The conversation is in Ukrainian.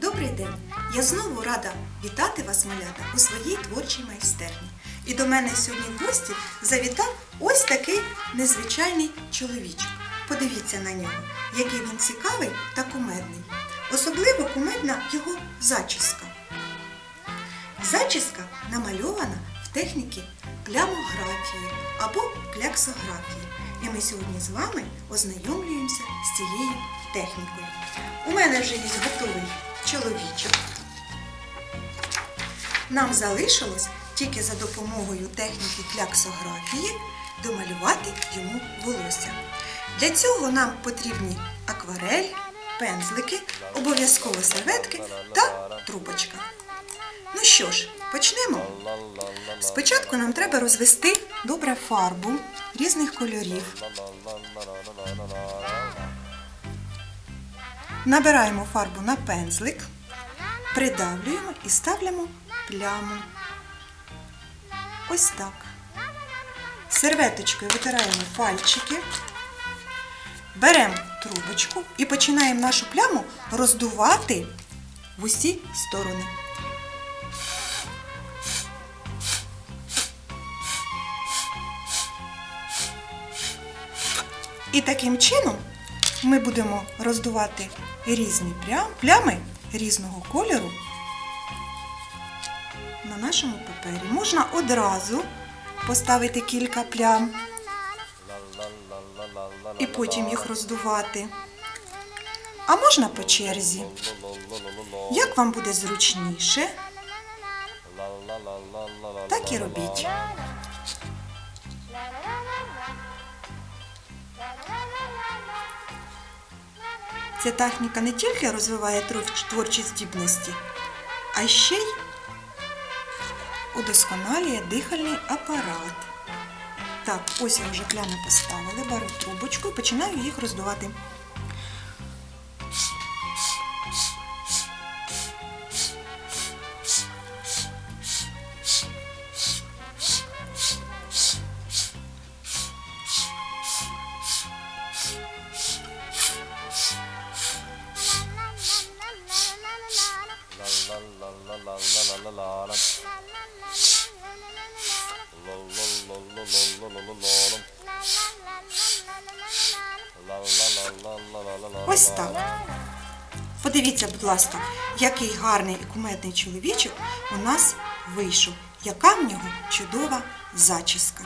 Добрий день! Я знову рада вітати вас, малята, у своїй творчій майстерні. І до мене сьогодні в гості завітав ось такий незвичайний чоловічок. Подивіться на нього, який він цікавий та кумедний. Особливо кумедна його зачіска. Зачіска намальована в техніці плямографії або кляксографії. І ми сьогодні з вами ознайомлюємося з цією технікою. У мене вже є готовий чоловічок. Нам залишилось тільки за допомогою техніки кляксографії домалювати йому волосся. Для цього нам потрібні акварель, пензлики, обов'язково серветки та трубочка. Ну що ж, почнемо. Спочатку нам треба розвести добре фарбу різних кольорів. Набираємо фарбу на пензлик, придавлюємо і ставимо пляму. Ось так. Серветочкою витираємо пальчики, беремо трубочку і починаємо нашу пляму роздувати в усі сторони. І таким чином ми будемо роздувати різні плями різного кольору на нашому папері. Можна одразу поставити кілька плям і потім їх роздувати. А можна по черзі. Як вам буде зручніше, так і робіть. Ця техніка не тільки розвиває творчі здібності, а ще й удосконалює дихальний апарат. Так, ось я вже кляну поставили, беру трубочку і починаю їх роздувати. Ось так. Подивіться, будь ласка, який гарний і кумедний чоловічок у нас вийшов. Яка в нього чудова зачіска.